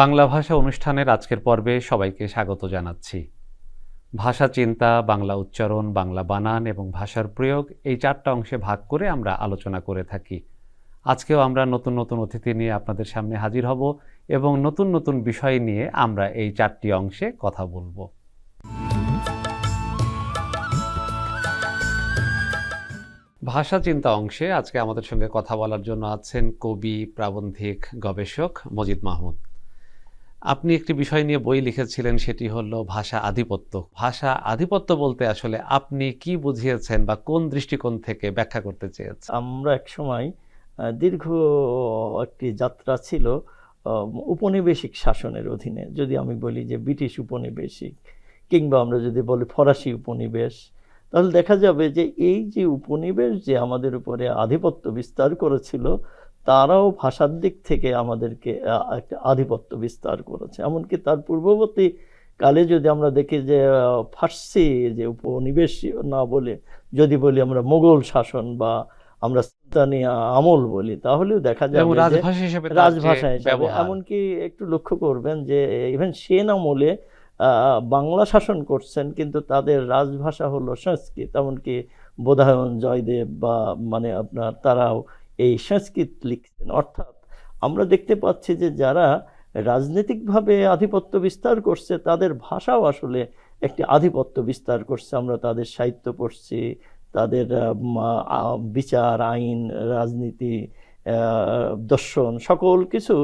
বাংলা ভাষা অনুষ্ঠানের আজকের পর্বে সবাইকে স্বাগত জানাচ্ছি। ভাষা চিন্তা, বাংলা উচ্চারণ, বাংলা বানান এবং ভাষার প্রয়োগ এই চারটা অংশে ভাগ করে আমরা আলোচনা করে থাকি। আজকেও আমরা নতুন নতুন অতিথি নিয়ে আপনাদের সামনে হাজির হব এবং নতুন নতুন বিষয় নিয়ে আমরা এই চারটি অংশে কথা বলব। ভাষা চিন্তা অংশে আজকে আমাদের সঙ্গে কথা বলার জন্য আছেন কবি, প্রাবন্ধিক, গবেষক মজিদ মাহমুদ। আপনি একটি বিষয় নিয়ে বই লিখেছিলেন, সেটি হলো ভাষা আধিপত্য। ভাষা আধিপত্য বলতে আসলে আপনি কি বুঝিয়েছেন বা কোন দৃষ্টিকোণ থেকে ব্যাখ্যা করতে চেয়েছেন? আমরা এক সময় দীর্ঘ একটি যাত্রা ছিল উপনিবেশিক শাসনের অধীনে। যদি আমি বলি যে ব্রিটিশ উপনিবেশিক কিংবা আমরা যদি বলি ফরাসি উপনিবেশ তাহলে দেখা যাবে যে এই যে উপনিবেশ যে আমাদের উপরে আধিপত্য বিস্তার করেছিল তারাও ভাষার দিক থেকে আমাদেরকে একটা আধিপত্য বিস্তার করেছে। এমনকি তার পূর্ববর্তী কালে যদি আমরা দেখি যে ফার্সি যে উপনিবেশ না বলে যদি বলি আমরা মোগল শাসন বা আমরা সুলতানি আমল বলি তাহলেও দেখা যাবে রাজভাষা হিসেবে রাজভাষা হিসাবে। এমনকি একটু লক্ষ্য করবেন যে ইভেন সেন আমলে আহ, বাংলা শাসন করছেন কিন্তু তাদের রাজভাষা হলো সংস্কৃত। এমনকি বোধায়ন জয়দেব বা মানে আপনার তারাও এই সংস্কৃত লিখছেন। অর্থাৎ আমরা দেখতে পাচ্ছি যে যারা রাজনৈতিকভাবে আধিপত্য বিস্তার করছে তাদের ভাষাও আসলে একটি আধিপত্য বিস্তার করছে। আমরা তাদের সাহিত্য পড়ছি তাদের বিচার আইন রাজনীতি দর্শন সকল কিছু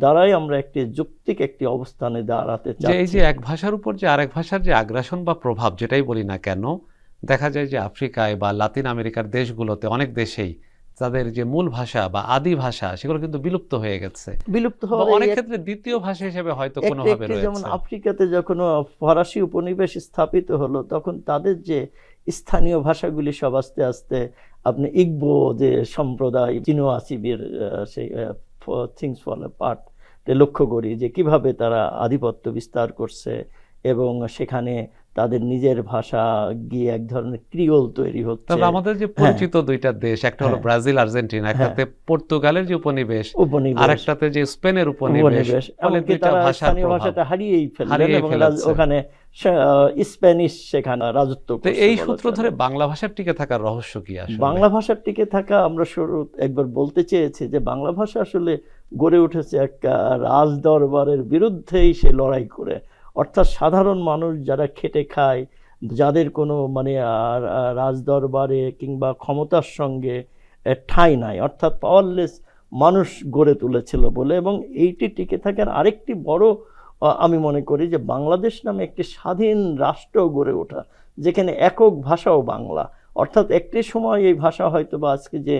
দ্বারাই আমরা একটি যুক্তিক একটি অবস্থানে দাঁড়াতে চাই এই যে এক ভাষার উপর যে আরেক ভাষার যে আগ্রাসন বা প্রভাব যেটাই বলি না কেন দেখা যায় যে আফ্রিকায় বা লাতিন আমেরিকার দেশগুলোতে অনেক দেশেই তাদের যে মূল ভাষা বা আদি ভাষা সেগুলো কিন্তু বিলুপ্ত হয়ে গেছে। বিলুপ্ত বা হওয়ার অনেক ক্ষেত্রে দ্বিতীয় ভাষা হিসেবে হয়তো একটি কোনোভাবে একটি যেমন আফ্রিকাতে যখন ফরাসি উপনিবেশ স্থাপিত হলো তখন তাদের যে স্থানীয় ভাষাগুলি সব আস্তে আস্তে আপনি ইগবো যে সম্প্রদায় চিনো আসিবের সেই থিংস ফল পার্ট লক্ষ্য করি যে কীভাবে তারা আধিপত্য বিস্তার করছে এবং সেখানে তাদের নিজের ভাষা গিয়ে এক ধরনের ক্রিওল তৈরি হচ্ছে। তবে আমাদের যে পরিচিত দুইটা দেশ একটা হলো হ্যাঁ। ব্রাজিল আর্জেন্টিনা একটাতে পর্তুগালের যে উপনিবেশ উপনিবেশ। আর একটাতে যে স্পেনের উপনিবেশ ফলে দুইটা ভাষার ভাষাটা হারিয়েই ফেললেন এবং ওখানে স্প্যানিশ সেখানে রাজত্ব এই সূত্র ধরে বাংলা ভাষার টিকে থাকার রহস্য কি আসলে? বাংলা ভাষার টিকে থাকা আমরা শুরু একবার বলতে চেয়েছি যে বাংলা ভাষা আসলে গড়ে উঠেছে একটা রাজ দরবারের বিরুদ্ধেই সে লড়াই করে অর্থাৎ সাধারণ মানুষ যারা খেটে খায় যাদের কোনো মানে আর, কিংবা ক্ষমতার সঙ্গে ঠাঁই নাই অর্থাৎ পাওয়ারলেস মানুষ গড়ে তুলেছিল বলে এবং এইটি টিকে থাকার আরেকটি বড় আমি মনে করি যে বাংলাদেশ নামে একটি স্বাধীন রাষ্ট্র গড়ে ওঠা যেখানে একক ভাষাও বাংলা অর্থাৎ একটি সময় এই ভাষা হয়তো বা আজকে যে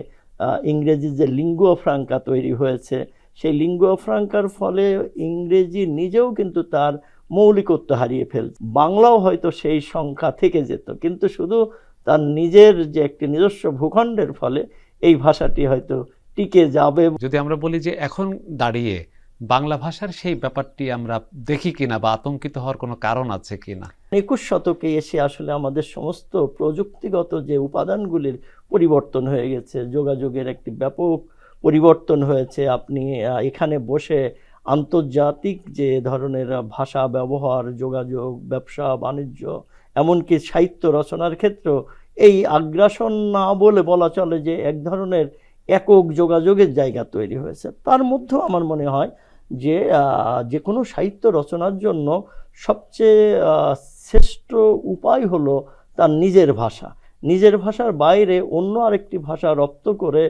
ইংরেজি যে লিঙ্গুয়া ফ্রাঙ্কা তৈরি হয়েছে সেই লিঙ্গুয়া ফ্রাঙ্কার ফলে ইংরেজি নিজেও কিন্তু তার মৌলিকত্ব হারিয়ে ফেলছে। বাংলাও হয়তো সেই সংখ্যা থেকে যেত কিন্তু শুধু তার নিজের যে একটি নিজস্ব ভূখণ্ডের ফলে এই ভাষাটি হয়তো টিকে যাবে। যদি আমরা বলি যে এখন দাঁড়িয়ে বাংলা ভাষার সেই ব্যাপারটি আমরা দেখি কিনা বা আতঙ্কিত হওয়ার কোনো কারণ আছে কিনা? একুশ শতকে এসে আসলে আমাদের সমস্ত প্রযুক্তিগত যে উপাদানগুলির পরিবর্তন হয়ে গেছে যোগাযোগের একটি ব্যাপক পরিবর্তন হয়েছে। আপনি এখানে বসে আন্তর্জাতিক যে ধরনের ভাষা ব্যবহার, যোগাযোগ, ব্যবসা, বাণিজ্য, এমনকি সাহিত্য রচনার ক্ষেত্রেও এই আগ্রাসন না বলে বলা চলে যে এক ধরনের একক যোগাযোগের জায়গা তৈরি হয়েছে। তার মধ্যেও আমার মনে হয় যে যে কোনো সাহিত্য রচনার জন্য সবচেয়ে শ্রেষ্ঠ উপায় হলো তার নিজের ভাষা। নিজের ভাষার বাইরে অন্য আরেকটি ভাষা রপ্ত করে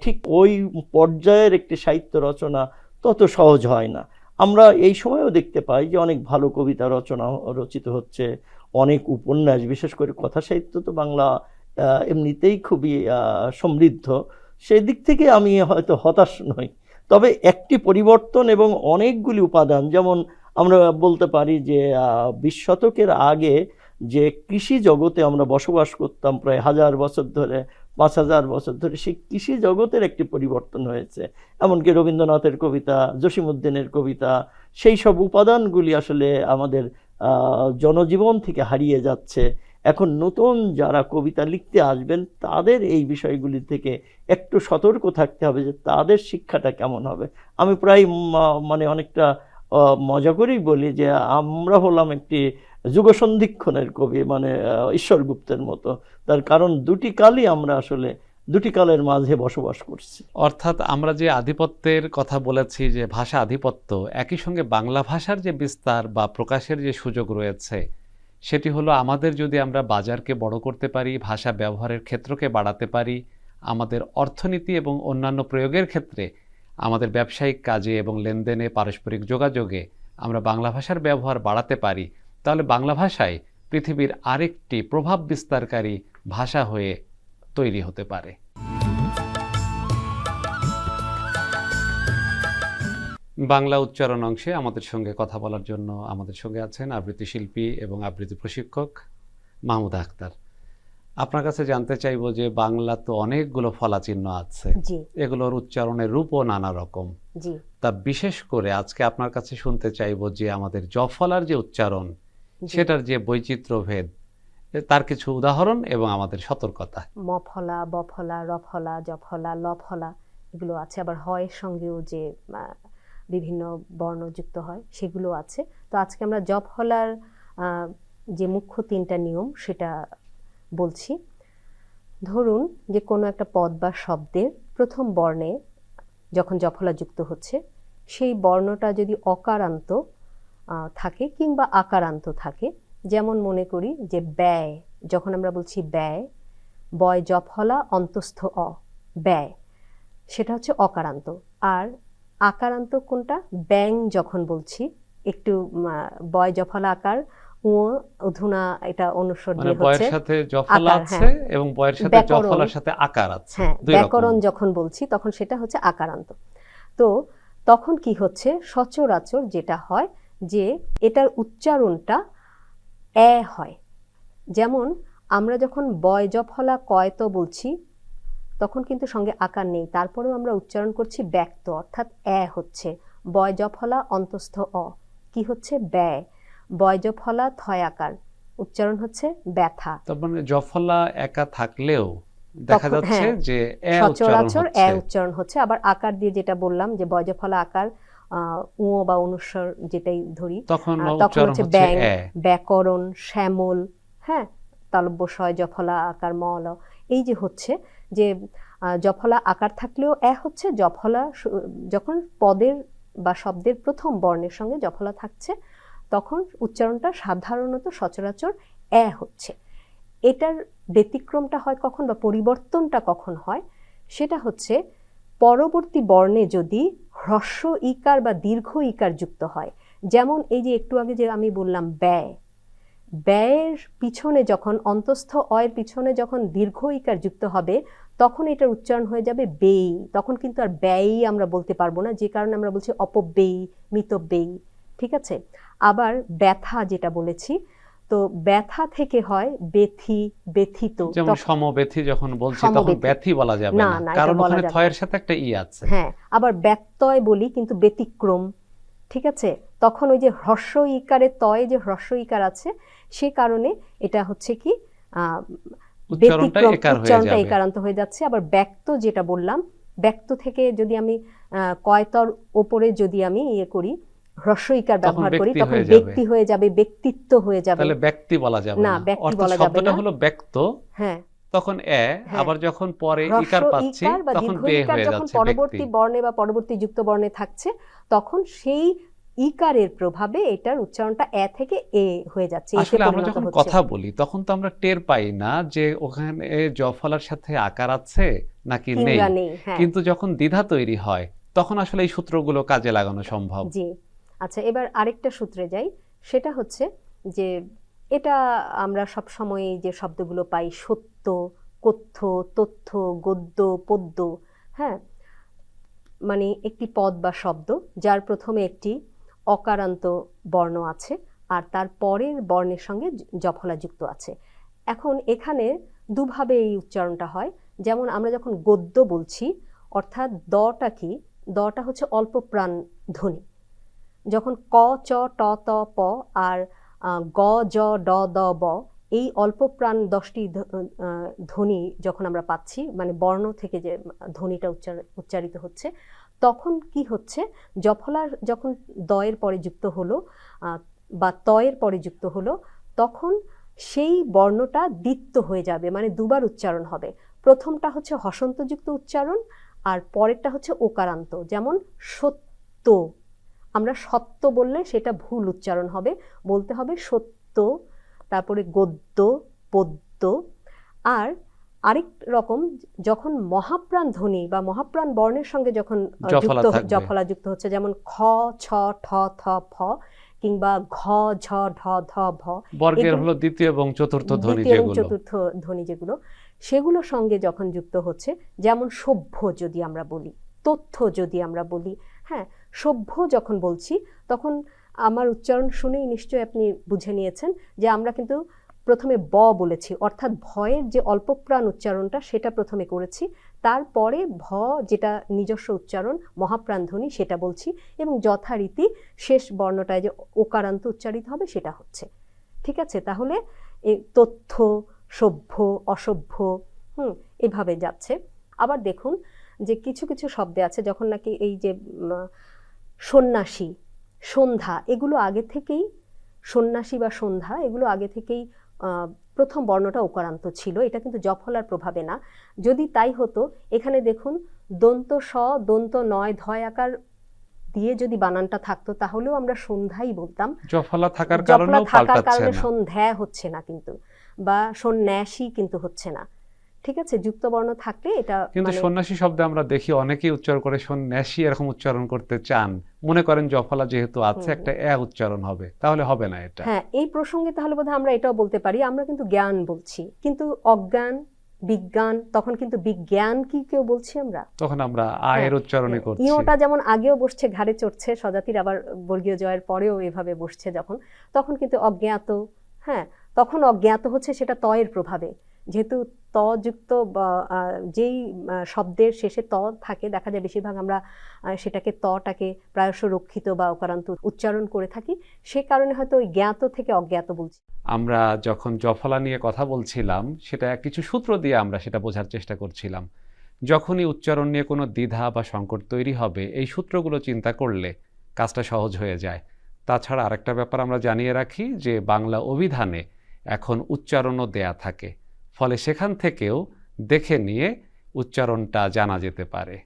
ঠিক ওই পর্যায়ের একটি সাহিত্য রচনা তত সহজ হয় না। আমরা এই সময়ও দেখতে পাই যে অনেক ভালো কবিতা রচনা রচিত হচ্ছে, অনেক উপন্যাস, বিশেষ করে কথা সাহিত্য তো বাংলা এমনিতেই খুবই সমৃদ্ধ। সেই দিক থেকে আমি হয়তো হতাশ নই। তবে একটি পরিবর্তন এবং অনেকগুলি উপাদান, যেমন আমরা বলতে পারি যে বিশ শতকের আগে যে কৃষি জগতে আমরা বসবাস করতাম প্রায় হাজার বছর ধরে পাঁচ হাজার বছর ধরে সেই কৃষি জগতের একটি পরিবর্তন হয়েছে। এমনকি রবীন্দ্রনাথের কবিতা, জসীমউদ্দিনের কবিতা, সেই সব উপাদানগুলি আসলে আমাদের জনজীবন থেকে হারিয়ে যাচ্ছে। এখন নতুন যারা কবিতা লিখতে আসবেন, তাদের এই বিষয়গুলি থেকে একটু সতর্ক থাকতে হবে যে তাদের শিক্ষাটা কেমন হবে। আমি প্রায় মানে অনেকটা মজা করেই বলি যে আমরা হলাম একটি যুগসন্ধিক্ষণের কবি মানে ঈশ্বরগুপ্তের মতো। তার কারণ দুটি কালই আমরা আসলে, দুটি কালের মাঝে বসবাস করছি। অর্থাৎ আমরা যে আধিপত্যের কথা বলেছি, যে ভাষা আধিপত্য, একই সঙ্গে বাংলা ভাষার যে বিস্তার বা প্রকাশের যে সুযোগ রয়েছে, সেটি হলো আমাদের যদি আমরা বাজারকে বড় করতে পারি, ভাষা ব্যবহারের ক্ষেত্রকে বাড়াতে পারি, আমাদের অর্থনীতি এবং অন্যান্য প্রয়োগের ক্ষেত্রে, আমাদের ব্যবসায়িক কাজে এবং লেনদেনে পারস্পরিক যোগাযোগে আমরা বাংলা ভাষার ব্যবহার বাড়াতে পারি তাহলে বাংলা ভাষায় পৃথিবীর আরেকটি প্রভাব বিস্তারকারী ভাষা হয়ে তৈরি হতে পারে। বাংলা উচ্চারণ অংশে আমাদের সঙ্গে কথা বলার জন্য আমাদের সঙ্গে আছেন আবৃত্তি শিল্পী এবং আবৃত্তি প্রশিক্ষক মাহমুদ আখতার আপনার কাছে জানতে চাইব যে বাংলা তো অনেকগুলো ফলাচিহ্ন আছে। এগুলোর উচ্চারণের রূপও নানা রকম। তা বিশেষ করে আজকে আপনার কাছে শুনতে চাইব যে আমাদের জফলার যে উচ্চারণ। সেটার যে বৈচিত্র্যভেদ এ তার কিছু উদাহরণ এবং আমাদের সতর্কতা। মফলা বফলা রফলা জফলা লফলা এগুলো আছে। আবার হয়ের সঙ্গেও যে বিভিন্ন বর্ণ যুক্ত হয় সেগুলো আছে। তো আজকে আমরা জফলার যে মুখ্য তিনটা নিয়ম সেটা বলছি। ধরুন যে কোনো একটা পদ বা শব্দের প্রথম বর্ণে যখন জফলা যুক্ত হচ্ছে সেই বর্ণটা যদি অকারান্ত থাকে কিংবা আকারান্ত থাকে। যেমন মনে করি যে ব্যয় যখন আমরা বলছি ব্যয় বয় জফলা অন্তস্থ অ ব্যয় সেটা হচ্ছে অকারান্ত। আর আকারান্ত কোনটা? ব্যাং যখন বলছি একটু বয় জফলা আকার ও অধুনা এটা অনুসর মানে দিয়ে হচ্ছে সাথে জফলা আছে হ্যাঁ। এবং বয়ের সাথে। জফলার সাথে আকার আছে। হ্যাঁ ব্যাকরণ যখন বলছি তখন সেটা হচ্ছে আকারান্ত। তো তখন কি হচ্ছে? সচরাচর যেটা হয় যে এটার উচ্চারণটা এ হয়। যেমন আমরা যখন বয় জফলা কয়ত বলছি তখন কিন্তু সঙ্গে আকার নেই। তারপরেও আমরা উচ্চারণ করছি ব্যক্ত অর্থাৎ এ হচ্ছে। বয় জফলা অন্তস্থ অ। কি হচ্ছে? ব্যয়। বয় জফলা থয় আকার। উচ্চারণ হচ্ছে ব্যথা। তার মানে জফলা একা থাকলেও দেখা যাচ্ছে হ্যাঁ, যে এ উচ্চারণ সচরাচর এ হচ্ছে। উচ্চারণ হচ্ছে। আবার আকার দিয়ে যেটা বললাম যে বয় জফলা আকার উ বা অনুস্বর যেটাই ধরি তখন হচ্ছে ব্যাং ব্যাকরণ শ্যামল হ্যাঁ তালব্য শয় জফলা আকার মল এই যে হচ্ছে যে জফলা আকার থাকলেও এ হচ্ছে জফলা যখন পদের বা শব্দের প্রথম বর্ণের সঙ্গে জফলা থাকছে তখন উচ্চারণটা সাধারণত সচরাচর এ হচ্ছে। এটার ব্যতিক্রমটা হয় কখন বা পরিবর্তনটা কখন হয় সেটা হচ্ছে পরবর্তী বর্ণে যদি হ্রস্ব ইকার বা দীর্ঘ ইকার যুক্ত হয়, যেমন এই যে একটু আগে যে আমি বললাম ব্যয়, ব্যয়ের পিছনে যখন, অন্তস্থ অয়ের পিছনে যখন দীর্ঘ ইকার যুক্ত হবে, তখন এটার উচ্চারণ হয়ে যাবে বেই তখন কিন্তু আর ব্যয়ই আমরা বলতে পারব না, যে কারণে আমরা বলছি অপব্যয়ী, মিতব্যয়ী, ঠিক আছে? আবার ব্যথা যেটা বলেছি তো ব্যথা থেকে হয় বেথি ব্যথিত যেমন সমবেথী যখন বলছি তখন। ব্যথী বলা যাবে না, কারণ ওখানে। থয়ের সাথে একটা ই আছে। হ্যাঁ আবার ব্যত্যয় বলি কিন্তু ব্যতিক্রম ঠিক আছে? তখন ওই যে হ্রস্ব ইকারের তয়ে যে হ্রস্ব ইকার আছে সে কারণে এটা হচ্ছে কি আহ, উচ্চারণটা একারান্ত হয়ে যাচ্ছে। আবার ব্যক্ত যেটা বললাম ব্যক্ত থেকে যদি আমি আহ, কয়তর ওপরে যদি আমি ইয়ে করি হ্রস্ব ইকার তখন ব্যবহার করি তখন ব্যক্তি হয়ে যাবে ব্যক্তিত্ব হয়ে যাবে। তাহলে ব্যক্তি বলা যাবে না, ব্যক্তি বলা যাবে শব্দটা। হলো ব্যক্ত। হ্যাঁ। তখন এ আবার যখন পরে ইকার পাচ্ছি তখন বে হয়ে যখন যাচ্ছে পরবর্তী বর্ণে বা পরবর্তী যুক্ত বর্ণে থাকছে তখন সেই ইকারের প্রভাবে এটার উচ্চারণটা এ থেকে এ হয়ে যাচ্ছে আসলে আমরা যখন কথা বলি তখন তো আমরা টের পাই না যে ওখানে জফলার সাথে আকার আছে নাকি নেই হ্যাঁ। কিন্তু যখন দ্বিধা তৈরি হয় তখন আসলে এই সূত্রগুলো কাজে লাগানো সম্ভব। জি। আচ্ছা এবার আরেকটা সূত্রে যাই। সেটা হচ্ছে যে এটা আমরা সব সময় যে শব্দগুলো পাই, সত্য, কথ্য, তথ্য, গদ্য, পদ্য হ্যাঁ? মানে একটি পদ বা শব্দ, যার প্রথমে একটি অকারান্ত বর্ণ আছে আর তার পরের বর্ণের সঙ্গে জফলা যুক্ত আছে। এখন এখানে দুভাবে এই উচ্চারণটা হয়। যেমন আমরা যখন গদ্য বলছি, অর্থাৎ দটা কি? দটা হচ্ছে অল্প প্রাণ ধ্বনি। যখন ক, চ, ট, ত, প আর গ, জ, ড, দ, ব এই অল্প প্রাণ দশটি ধ্ব- ধ্বনি যখন আমরা পাচ্ছি মানে বর্ণ থেকে যে ধ্বনিটা উচ্চার- উচ্চারিত হচ্ছে, তখন কি হচ্ছে? জফলার যখন দয়ের পরে যুক্ত হলো বা তয়ের পরে যুক্ত হলো, তখন সেই বর্ণটা দ্বিত্ব হয়ে যাবে মানে দুবার উচ্চারণ হবে। প্রথমটা হচ্ছে হসন্তযুক্ত উচ্চারণ আর পরেরটা হচ্ছে ওকারান্ত, যেমন সত্য। আমরা সত্য বললে সেটা ভুল উচ্চারণ হবে। বলতে হবে সত্য তারপরে গদ্য পদ্য। আর আরেক রকম যখন মহাপ্রাণ ধ্বনি বা মহাপ্রাণ বর্ণের সঙ্গে যখন যুক্ত জফলা যুক্ত হচ্ছে যেমন খ ছ ঠ থ ফ কিংবা ঘ ঝ ঢ ধ ভ। বর্গের হলো দ্বিতীয় এবং চতুর্থ ধ্বনি দ্বিতীয় যেগুলো। চতুর্থ ধ্বনি যেগুলো সেগুলোর সঙ্গে যখন যুক্ত হচ্ছে যেমন সভ্য যদি আমরা বলি তথ্য যদি আমরা বলি হ্যাঁ সভ্য যখন বলছি, তখন আমার উচ্চারণ শুনেই নিশ্চয়ই আপনি বুঝে নিয়েছেন যে আমরা কিন্তু প্রথমে ব বলেছি, অর্থাৎ ভয়ের যে অল্পপ্রাণ উচ্চারণটা সেটা প্রথমে করেছি, তারপরে ভ যেটা নিজস্ব উচ্চারণ, মহাপ্রাণধ্বনি সেটা বলছি এবং যথারীতি শেষ বর্ণটায় যে ওকারান্ত উচ্চারিত হবে সেটা হচ্ছে। ঠিক আছে? তাহলে তথ্য, সভ্য, অসভ্য, হুম, এভাবে যাচ্ছে। আবার দেখুন যে কিছু কিছু শব্দে আছে, যখন নাকি এই যে সন্ন্যাসী সন্ধ্যা এগুলো আগে থেকেই সন্ন্যাসী বা সন্ধ্যা এগুলো আগে থেকেই আহ, প্রথম বর্ণটা ওকারান্ত ছিল। এটা কিন্তু জফলার প্রভাবে না। যদি তাই হতো এখানে দেখুন দন্ত স দন্ত নয় ধয় আকার দিয়ে যদি বানানটা থাকতো তাহলেও আমরা সন্ধ্যাই বলতাম। জফলা থাকার জফলা থাকার কারণে সন্ধ্যা হচ্ছে না কিন্তু বা সন্ন্যাসী কিন্তু হচ্ছে না। ঠিক আছে? যুক্ত বর্ণ থাকলে এটা কিন্তু মানে- সন্ন্যাসী শব্দে আমরা দেখি অনেকেই উচ্চারণ করে সন্ন্যাসী এরকম উচ্চারণ করতে চান। মনে করেন জফলা যেহেতু আছে একটা এ উচ্চারণ হবে। তাহলে হবে না এটা। হ্যাঁ এই প্রসঙ্গে তাহলে বোধহয় আমরা এটাও বলতে পারি। আমরা কিন্তু জ্ঞান বলছি। কিন্তু অজ্ঞান বিজ্ঞান তখন কিন্তু বিজ্ঞান কি কেউ বলছি আমরা? তখন আমরা আয়ের উচ্চারণে করছি। ইওটা যেমন আগেও বসছে ঘাড়ে চড়ছে স্বজাতির আবার বর্গীয় জয়ের পরেও এভাবে বসছে যখন তখন কিন্তু অজ্ঞাত হ্যাঁ তখন অজ্ঞাত হচ্ছে সেটা তয়ের প্রভাবে। যেহেতু ত যুক্ত যেই শব্দের শেষে ত থাকে, দেখা যায় বেশিরভাগ আমরা সেটাকে তটাকে প্রায়শ রক্ষিত বা অকারান্ত উচ্চারণ করে থাকি। সে কারণে হয়তো ওই জ্ঞাত থেকে অজ্ঞাত বলছি। আমরা যখন জফলা নিয়ে কথা বলছিলাম, সেটা কিছু সূত্র দিয়ে আমরা সেটা বোঝার চেষ্টা করছিলাম। যখনই উচ্চারণ নিয়ে কোনো দ্বিধা বা সংকট তৈরি হবে, এই সূত্রগুলো চিন্তা করলে কাজটা সহজ হয়ে যায়। তাছাড়া আরেকটা ব্যাপার আমরা জানিয়ে রাখি যে, বাংলা অভিধানে এখন উচ্চারণও দেয়া থাকে। ফলে সেখান থেকেও দেখে নিয়ে উচ্চারণটা জানা যেতে পারে।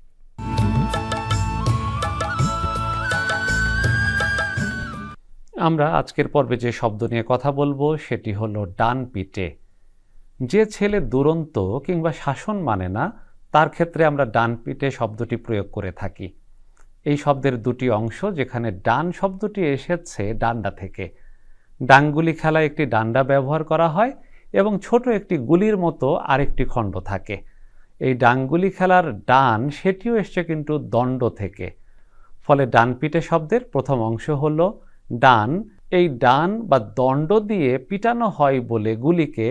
আমরা আজকের পর্বে যে শব্দ নিয়ে কথা বলব সেটি হলো ডান পিটে যে ছেলে দুরন্ত কিংবা শাসন মানে না, তার ক্ষেত্রে আমরা ডান পিটে শব্দটি প্রয়োগ করে থাকি। এই শব্দের দুটি অংশ যেখানে ডান শব্দটি এসেছে ডান্ডা থেকে। ডাঙ্গুলি খেলায় একটি ডান্ডা ব্যবহার করা হয় এবং ছোট একটি গুলির মতো আরেকটি খণ্ড থাকে। এই ডাঙ্গুলি খেলার ডান, সেটিও এসছে কিন্তু দণ্ড থেকে। ফলে ডান পিটে শব্দের প্রথম অংশ হলো ডান। এই ডান বা দণ্ড দিয়ে পিটানো হয় বলে গুলিকে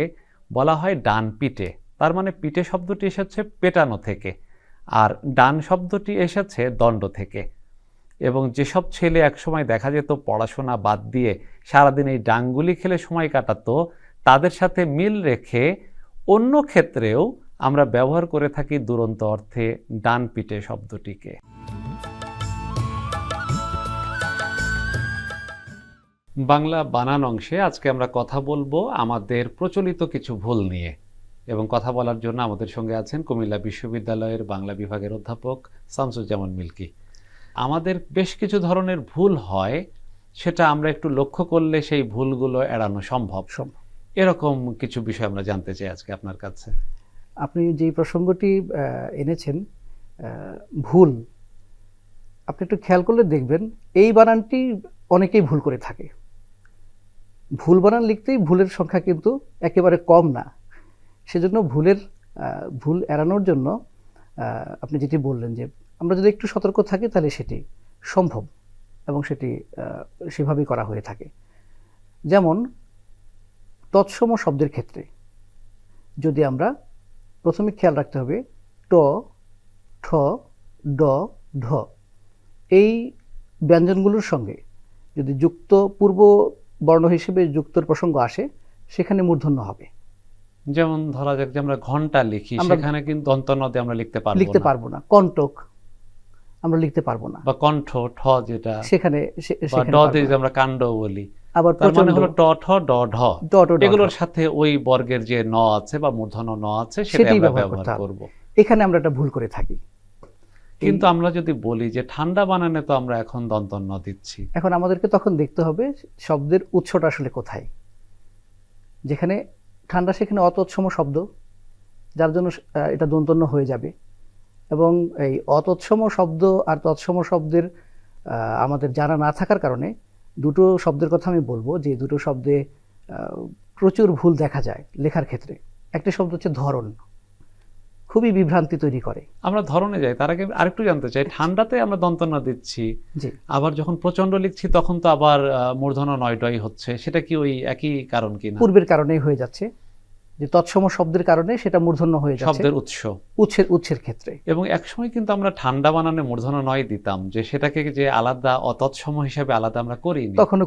বলা হয় ডান পিটে তার মানে পিটে শব্দটি এসেছে পেটানো থেকে আর ডান শব্দটি এসেছে দণ্ড থেকে। এবং যেসব ছেলে একসময় দেখা যেত পড়াশোনা বাদ দিয়ে সারাদিন এই ডাঙ্গুলি খেলে সময় কাটাতো তাদের সাথে মিল রেখে অন্য ক্ষেত্রেও আমরা ব্যবহার করে থাকি দুরন্ত অর্থে ডান পিটে শব্দটিকে। বাংলা বানান অংশে আজকে আমরা কথা বলব আমাদের প্রচলিত কিছু ভুল নিয়ে এবং কথা বলার জন্য আমাদের সঙ্গে আছেন কুমিল্লা বিশ্ববিদ্যালয়ের বাংলা বিভাগের অধ্যাপক শামসুজ্জামান মিল্কি। আমাদের বেশ কিছু ধরনের ভুল হয়, সেটা আমরা একটু লক্ষ্য করলে সেই ভুলগুলো এড়ানো সম্ভব। সম্ভব। এরকম কিছু বিষয় আমরা জানতে চাই আজকে আপনার কাছে। আপনি যে প্রসঙ্গটি এনেছেন ভুল, আপনি একটু খেয়াল করলে দেখবেন এই বানানটি অনেকেই ভুল করে থাকে। ভুল বানান লিখতেই ভুলের সংখ্যা কিন্তু একেবারে কম না। সেজন্য ভুলের ভুল এড়ানোর জন্য আপনি যেটি বললেন যে আমরা যদি একটু সতর্ক থাকি তাহলে সেটি সম্ভব এবং সেটি সেভাবেই করা হয়ে থাকে। যেমন তৎসম শব্দের ক্ষেত্রে। যদি আমরা প্রথমে খেয়াল রাখতে হবে ট ঠ ড ঢ এই ব্যঞ্জনগুলোর সঙ্গে যদি যুক্ত পূর্ব বর্ণ হিসেবে যুক্তর প্রসঙ্গ আসে সেখানে মূর্ধন্য হবে। যেমন ধরা যাক যে আমরা ঘণ্টা লিখি সেখানে কিন্তু দন্তনদে আমরা লিখতে পারব লিখতে পারব না। কণ্টক আমরা লিখতে পারব না। বা কণ্ঠ ঠ যেটা সেখানে ড দিয়ে আমরা কাণ্ড বলি। আবার মানে প্রচণ্ড হলো ট ঠ ড ঢ এগুলোর। সাথে ওই বর্গের যে ন আছে বা মূর্ধন্য ন আছে সেটাই ব্যবহার। করব। এখানে আমরা একটা ভুল করে থাকি। কিন্তু আমরা যদি বলি যে ঠান্ডা বানানে তো আমরা এখন দন্তন্য দিচ্ছি। এখন আমাদেরকে তখন দেখতে হবে শব্দের উৎসটা আসলে কোথায়। যেখানে ঠান্ডা সেখানে অতৎসম শব্দ যার জন্য এটা দন্তন্য হয়ে যাবে। এবং এই অতৎসম শব্দ আর তৎসম শব্দের আহ, আমাদের জানা না থাকার কারণে দুটো শব্দের কথা আমি বলব যে দুটো শব্দে প্রচুর ভুল দেখা যায় লেখার ক্ষেত্রে। একটা শব্দ হচ্ছে ধরন খুবই বিভ্রান্তি তৈরি করে। আমরা ধরনে যাই তার আগে আরেকটু জানতে চাই ঠান্ডাতে আমরা দন্তনা দিচ্ছি জি। আবার যখন প্রচণ্ড লিখছি তখন তো আবার আহ, মূর্ধন্য নয়ডয় হচ্ছে সেটা কি ওই একই কারণ কিনা? পূর্বের কারণেই হয়ে যাচ্ছে। যে তৎসম শব্দের কারণে সেটা মূর্ধন্য হয়ে যাচ্ছে। শব্দের উৎস। উৎসের উৎসের ক্ষেত্রে। এবং একসময় কিন্তু আমরা ঠান্ডা বানানে মূর্ধন্য নয় দিতাম যে সেটাকে যে আলাদা অতৎসম হিসাবে আলাদা আমরা করি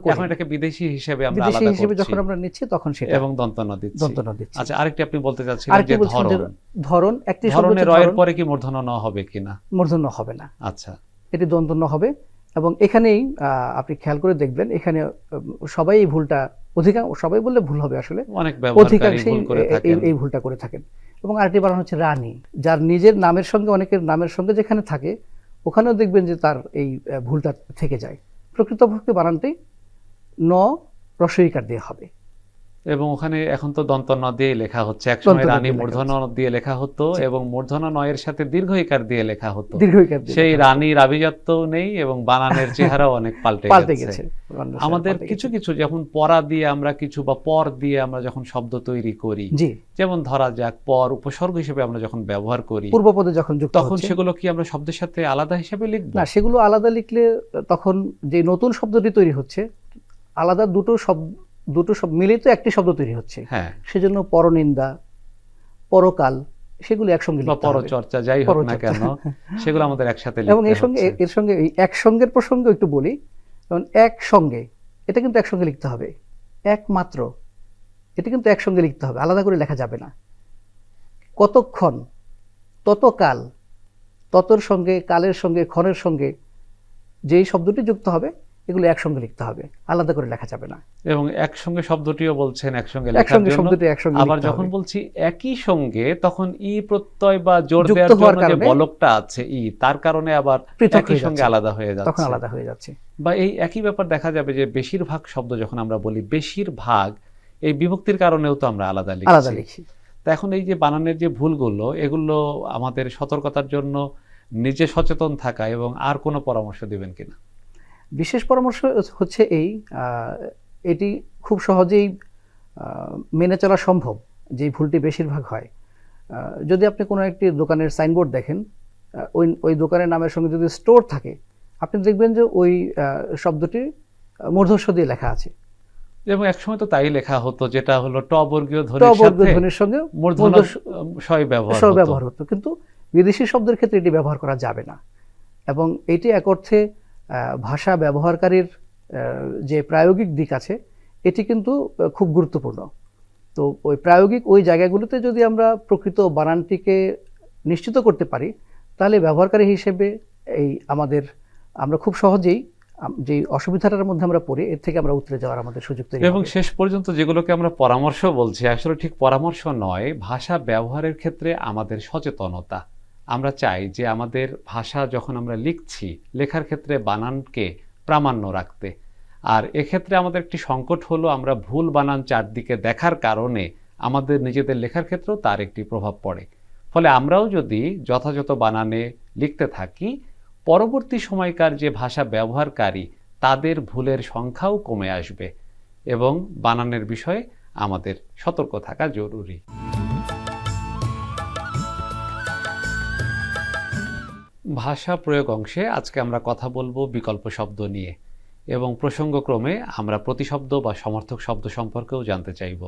এখন এটাকে বিদেশি হিসেবে আমরা বিদেশি আলাদা হিসেবে যখন আমরা নিচ্ছি তখন সেটা এবং দন্তন্য দিচ্ছি। দন্তন্য দিচ্ছি। আচ্ছা আরেকটি আপনি বলতে চাচ্ছিলেন যে ধরন ধরন একটি হচ্ছে রয়ের পরে কি মূর্ধন্য ন হবে কিনা? মূর্ধন্য হবে না। আচ্ছা। এটি দন্ত দন্তন্য হবে। এবং এখানেই আহ, আপনি খেয়াল করে দেখবেন এখানে সবাই এই ভুলটা অধিকাংশ সবাই বললে ভুল হবে আসলে। অধিকাংশই এই- ভুলটা করে থাকেন। এবং আরেকটি বানান হচ্ছে রানী যার নিজের নামের সঙ্গে অনেকের নামের সঙ্গে যেখানে থাকে ওখানেও দেখবেন যে তার এই ভুলটা থেকে যায়। প্রকৃতপক্ষে বানানটি ন রসইকার দিয়ে হবে। এবং ওখানে এখন তো দন্ত ন দিয়ে লেখা হচ্ছে। একসময় দন্তন্য রানী মূর্ধন্য দিয়ে লেখা হতো এবং মূর্ধন্য নয়ের সাথে দীর্ঘইকার দিয়ে লেখা হতো। সেই রানীর আভিজাত্যও নেই এবং বানানের চেহারাও অনেক পাল্টে গেছে। আমাদের কিছু কিছু যখন পড়া দিয়ে আমরা কিছু বা পর দিয়ে আমরা যখন শব্দ তৈরি করি যেমন ধরা যাক পর উপসর্গ হিসেবে আমরা যখন ব্যবহার করি পূর্বপদে যখন যুক্ত তখন সেগুলো কি আমরা শব্দের সাথে আলাদা হিসেবে লিখব? না সেগুলো আলাদা লিখলে তখন যে নতুন শব্দটি তৈরি হচ্ছে আলাদা দুটো শব্দ দুটো শব্দ মিলেই তো একটি শব্দ তৈরি হচ্ছে। হ্যাঁ। সেজন্য পরনিন্দা পরকাল সেগুলো একসঙ্গে। পরচর্চা যাই হোক না কেন সেগুলো আমাদের একসাথে এবং এর সঙ্গে এর সঙ্গে এই একসঙ্গের প্রসঙ্গে একটু বলি। যেমন একসঙ্গে এটা কিন্তু একসঙ্গে লিখতে হবে। একমাত্র এটা কিন্তু একসঙ্গে লিখতে হবে। আলাদা করে লেখা যাবে না। কতক্ষণ ততকাল ততর সঙ্গে কালের সঙ্গে ক্ষণের সঙ্গে যেই শব্দটি যুক্ত হবে এগুলো একসঙ্গে লিখতে হবে আলাদা করে লেখা যাবে না। এবং একসঙ্গে শব্দটিও বলছেন একসঙ্গে একসঙ্গে শব্দটি একসঙ্গে আবার যখন বলছি একই সঙ্গে তখন ই প্রত্যয় বা জোর দেওয়ার জন্য যে বলকটা আছে ই তার কারণে আবার একই সঙ্গে আলাদা হয়ে যাচ্ছে। তখন আলাদা হয়ে যাচ্ছে। বা এই একই ব্যাপার দেখা যাবে যে বেশিরভাগ শব্দ যখন আমরা বলি বেশিরভাগ এই বিভক্তির কারণেও তো আমরা আলাদা লিখি আলাদা লিখি তো এখন এই যে বানানের যে ভুলগুলো এগুলো আমাদের সতর্কতার জন্য নিজে সচেতন থাকা এবং আর কোনো পরামর্শ দিবেন কিনা? বিশেষ পরামর্শ হচ্ছে এই এটি খুব সহজেই মেনে চলা সম্ভব যে ভুলটি বেশিরভাগ হয়। যদি আপনি কোনো একটি দোকানের সাইনবোর্ড দেখেন ওই ওই দোকানের নামের সঙ্গে যদি স্টোর থাকে আপনি দেখবেন যে ওই শব্দটি আহ, মূর্ধস্ব দিয়ে লেখা আছে। এবং একসময় তো তাই লেখা হতো যেটা হলো ট বর্গীয় ট ধ্বনির সঙ্গে ব্যবহার হতো। ব্যবহার হতো। কিন্তু বিদেশি শব্দের ক্ষেত্রে এটি ব্যবহার করা যাবে না। এবং এটি এক অর্থে ভাষা ব্যবহারকারীর যে প্রায়োগিক দিক আছে এটি কিন্তু খুব গুরুত্বপূর্ণ। তো ওই প্রায়োগিক ওই জায়গাগুলোতে যদি আমরা প্রকৃত বানানটিকে নিশ্চিত করতে পারি তাহলে ব্যবহারকারী হিসেবে এই আমাদের আমরা খুব সহজেই যে অসুবিধাটার মধ্যে আমরা পড়ি এর থেকে আমরা উতরে যাওয়ার আমাদের সুযোগ তৈরি এবং শেষ পর্যন্ত যেগুলোকে আমরা পরামর্শ বলছি আসলে ঠিক পরামর্শ নয় ভাষা ব্যবহারের ক্ষেত্রে আমাদের সচেতনতা। আমরা চাই যে আমাদের ভাষা যখন আমরা লিখছি, লেখার ক্ষেত্রে বানানকে প্রামাণ্য রাখতে। আর এক্ষেত্রে আমাদের একটি সংকট হলো আমরা ভুল বানান চারদিকে দেখার কারণে আমাদের নিজেদের লেখার ক্ষেত্রেও তার একটি প্রভাব পড়ে। ফলে আমরাও যদি যথাযথ বানানে লিখতে থাকি, পরবর্তী সময়কার যে ভাষা ব্যবহারকারী, তাদের ভুলের সংখ্যাও কমে আসবে এবং বানানের বিষয়ে আমাদের সতর্ক থাকা জরুরি। ভাষা প্রয়োগ অংশে আজকে আমরা কথা বলব বিকল্প শব্দ নিয়ে এবং প্রসঙ্গক্রমে আমরা প্রতিশব্দ বা সমর্থক শব্দ সম্পর্কেও জানতে চাইব।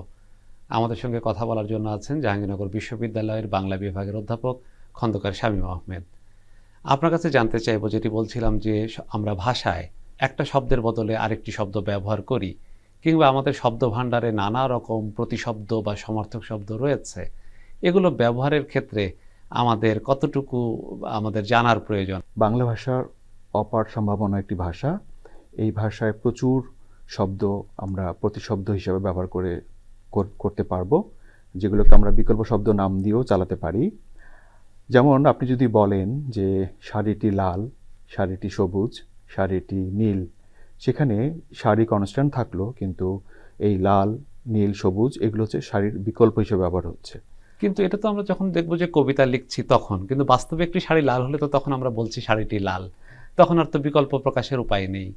আমাদের সঙ্গে কথা বলার জন্য আছেন জাহাঙ্গীরনগর বিশ্ববিদ্যালয়ের বাংলা বিভাগের অধ্যাপক খন্দকার শামীম আহমেদ। আপনার কাছে জানতে চাইব যেটি বলছিলাম যে আমরা ভাষায় একটা শব্দের বদলে আরেকটি শব্দ ব্যবহার করি কিংবা আমাদের শব্দ ভাণ্ডারে নানা রকম প্রতিশব্দ বা সমর্থক শব্দ রয়েছে। এগুলো ব্যবহারের ক্ষেত্রে আমাদের কতটুকু আমাদের জানার প্রয়োজন? বাংলা ভাষার অপার সম্ভাবনা একটি ভাষা। এই ভাষায় প্রচুর শব্দ আমরা প্রতিশব্দ হিসেবে ব্যবহার করে করতে পারব, যেগুলোকে আমরা বিকল্প শব্দ নাম দিয়েও চালাতে পারি। যেমন আপনি যদি বলেন যে, শাড়িটি লাল, শাড়িটি সবুজ, শাড়িটি নীল। সেখানে শাড়ি কনস্ট্যান্ট থাকল, কিন্তু এই লাল, নীল, সবুজ, এগুলো হচ্ছে শাড়ির বিকল্প হিসেবে ব্যবহার হচ্ছে। কিন্তু এটা তো আমরা যখন দেখব যে কবিতা লিখছি তখন, কিন্তু বাস্তবে একটি শাড়ি লাল হলে তো তখন আমরা বলছি শাড়িটি লাল। তখন আর তো বিকল্প প্রকাশের উপায় নেই।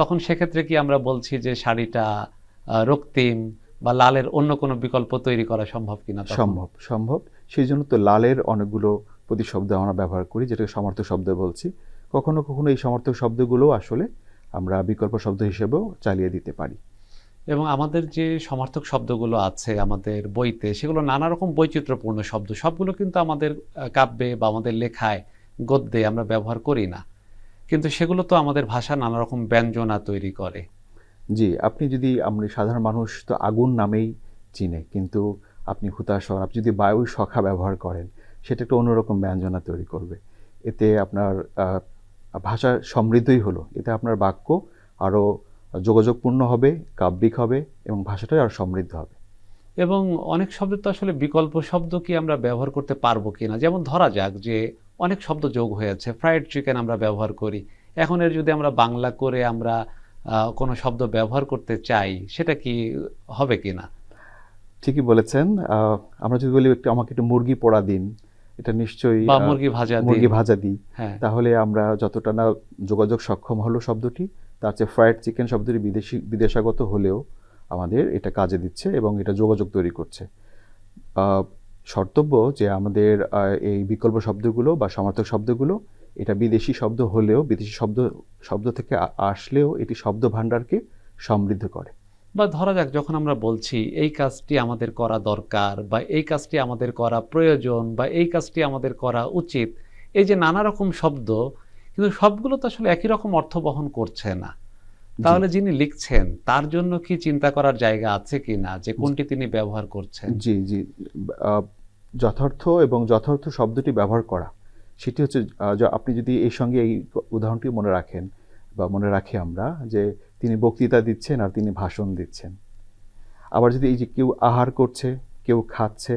তখন সেক্ষেত্রে কি আমরা বলছি যে শাড়িটা রক্তিম বা লালের অন্য কোনো বিকল্প তৈরি করা সম্ভব কিনা? সম্ভব সম্ভব। সেই জন্য তো লালের অনেকগুলো প্রতিশব্দ আমরা ব্যবহার করি, যেটাকে সমর্থক শব্দ বলছি। কখনো কখনো এই সমর্থক শব্দগুলো আসলে আমরা বিকল্প শব্দ হিসেবেও চালিয়ে দিতে পারি। এবং আমাদের যে সমর্থক শব্দগুলো আছে আমাদের বইতে, সেগুলো নানা রকম বৈচিত্র্যপূর্ণ শব্দ। সবগুলো কিন্তু আমাদের কাব্যে বা আমাদের লেখায়, গদ্যে আমরা ব্যবহার করি না। কিন্তু সেগুলো তো আমাদের ভাষা নানা রকম ব্যঞ্জনা তৈরি করে। জি, আপনি যদি আমরা সাধারণ মানুষ তো আগুন নামেই চিনে, কিন্তু আপনি হুতাশন আপনি যদি বায়ু সখা ব্যবহার করেন, সেটা একটা অন্যরকম ব্যঞ্জনা তৈরি করবে। এতে আপনার ভাষা সমৃদ্ধই হলো। এতে আপনার বাক্য আরও যোগাযোগপূর্ণ হবে কাব্যিক হবে এবং ভাষাটাই আরও সমৃদ্ধ হবে। এবং অনেক শব্দ তো আসলে বিকল্প শব্দ কি আমরা ব্যবহার করতে পারব কিনা? যেমন ধরা যাক যে অনেক শব্দ যোগ হয়েছে ফ্রাইড চিকেন আমরা ব্যবহার করি। এখন এর যদি আমরা বাংলা করে আমরা কোনো শব্দ ব্যবহার করতে চাই সেটা কি হবে কিনা? ঠিকই বলেছেন। আহ, আমরা যদি বলি একটু আমাকে একটু মুরগি পোড়া দিন এটা নিশ্চয়ই মুরগি ভাজা মুরগি ভাজা দিই। হ্যাঁ। তাহলে আমরা যতটা না যোগাযোগ সক্ষম হলো শব্দটি তার চেয়ে ফ্রাইড চিকেন শব্দটি বিদেশি, বিদেশাগত হলেও আমাদের এটা কাজে দিচ্ছে এবং এটা যোগাযোগ তৈরি করছে। শর্তব্য যে আমাদের এই বিকল্প শব্দগুলো বা সমার্থক শব্দগুলো এটা বিদেশি শব্দ হলেও, বিদেশি শব্দ শব্দ থেকে আসলেও এটি শব্দ ভাণ্ডারকে সমৃদ্ধ করে। বা ধরা যাক, যখন আমরা বলছি এই কাজটি আমাদের করা দরকার বা এই কাজটি আমাদের করা প্রয়োজন বা এই কাজটি আমাদের করা উচিত, এই যে নানা রকম শব্দ কিন্তু সবগুলো তো আসলে একই রকম অর্থ বহন করছে না। তাহলে যিনি লিখছেন তার জন্য কি চিন্তা করার জায়গা আছে কি না যে কোনটি তিনি ব্যবহার করছেন? জি জি। যথার্থ এবং যথার্থ শব্দটি ব্যবহার করা সেটি হচ্ছে আপনি যদি এই সঙ্গে এই উদাহরণটি মনে রাখেন বা মনে রাখি আমরা যে তিনি বক্তৃতা দিচ্ছেন আর তিনি ভাষণ দিচ্ছেন। আবার যদি এই যে কেউ আহার করছে কেউ খাচ্ছে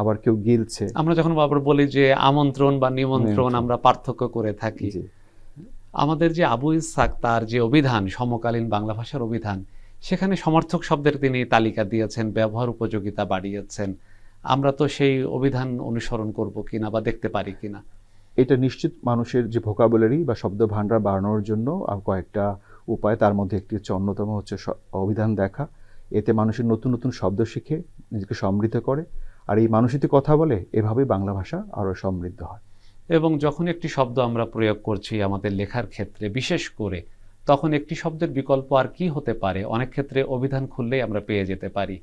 আবার কেউ গিলছে। আমরা যখন আবার বলি যে আমন্ত্রণ বা নিমন্ত্রণ নিমন্ত্রণ। আমরা পার্থক্য করে থাকি আমাদের যে আবু ইসাক তার যে অভিধান সমকালীন বাংলা ভাষার অভিধান সেখানে সমর্থক শব্দের তিনি তালিকা দিয়েছেন ব্যবহার উপযোগিতা বাড়িয়েছেন। আমরা তো সেই অভিধান অনুসরণ করব কিনা বা দেখতে পারি কিনা। এটা নিশ্চিত মানুষের যে ভোকাবুলারি বা শব্দ ভাণ্ডার বাড়ানোর জন্য কয়েকটা উপায় তার মধ্যে একটি হচ্ছে অন্যতম হচ্ছে অভিধান দেখা। এতে মানুষের নতুন নতুন শব্দ শিখে নিজেকে সমৃদ্ধ করে। আর এই মানুষ কথা বলে, এভাবেই বাংলা ভাষা আরও সমৃদ্ধ হয়। এবং যখন একটি শব্দ আমরা প্রয়োগ করছি আমাদের লেখার ক্ষেত্রে, বিশেষ করে তখন একটি শব্দের বিকল্প আর কি হতে পারে? অনেক ক্ষেত্রে অভিধান খুললেই আমরা পেয়ে যেতে পারি।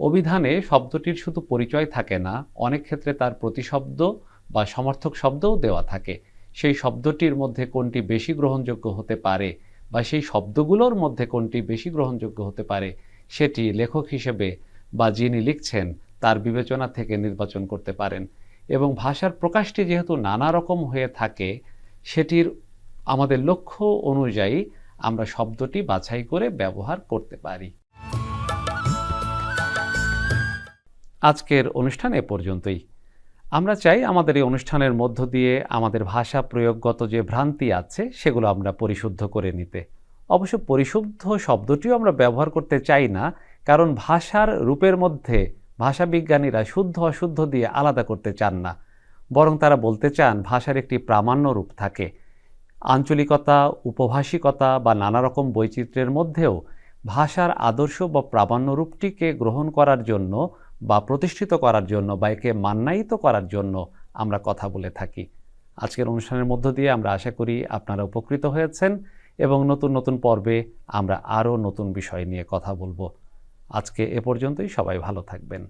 অভিধানে শব্দটির শুধু পরিচয় থাকে না, অনেক ক্ষেত্রে তার প্রতিশব্দ বা সমর্থক শব্দও দেওয়া থাকে। সেই শব্দটির মধ্যে কোনটি বেশি গ্রহণযোগ্য হতে পারে বা সেই শব্দগুলোর মধ্যে কোনটি বেশি গ্রহণযোগ্য হতে পারে, সেটি লেখক হিসেবে বা যিনি লিখছেন তার বিবেচনা থেকে নির্বাচন করতে পারেন। এবং ভাষার প্রকাশটি যেহেতু নানা রকম হয়ে থাকে, সেটির আমাদের লক্ষ্য অনুযায়ী আমরা শব্দটি বাছাই করে ব্যবহার করতে পারি। আজকের অনুষ্ঠান এ পর্যন্তই। আমরা চাই আমাদের এই অনুষ্ঠানের মধ্য দিয়ে আমাদের ভাষা প্রয়োগগত যে ভ্রান্তি আছে, সেগুলো আমরা পরিশুদ্ধ করে নিতে। অবশ্য পরিশুদ্ধ শব্দটিও আমরা ব্যবহার করতে চাই না, কারণ ভাষার রূপের মধ্যে ভাষাবিজ্ঞানীরা শুদ্ধ অশুদ্ধ দিয়ে আলাদা করতে চান না, বরং তারা বলতে চান ভাষার একটি প্রামাণ্য রূপ থাকে। আঞ্চলিকতা, উপভাষিকতা বা নানা রকম বৈচিত্র্যের মধ্যেও ভাষার আদর্শ বা প্রামাণ্য রূপটিকে গ্রহণ করার জন্য বা প্রতিষ্ঠিত করার জন্য বা একে মান্যায়িত করার জন্য আমরা কথা বলে থাকি। আজকের অনুষ্ঠানের মধ্য দিয়ে আমরা আশা করি আপনারা উপকৃত হয়েছেন এবং নতুন নতুন পর্বে আমরা আরও নতুন বিষয় নিয়ে কথা বলব। আজকে এ পর্যন্তই সবাই ভালো থাকবেন।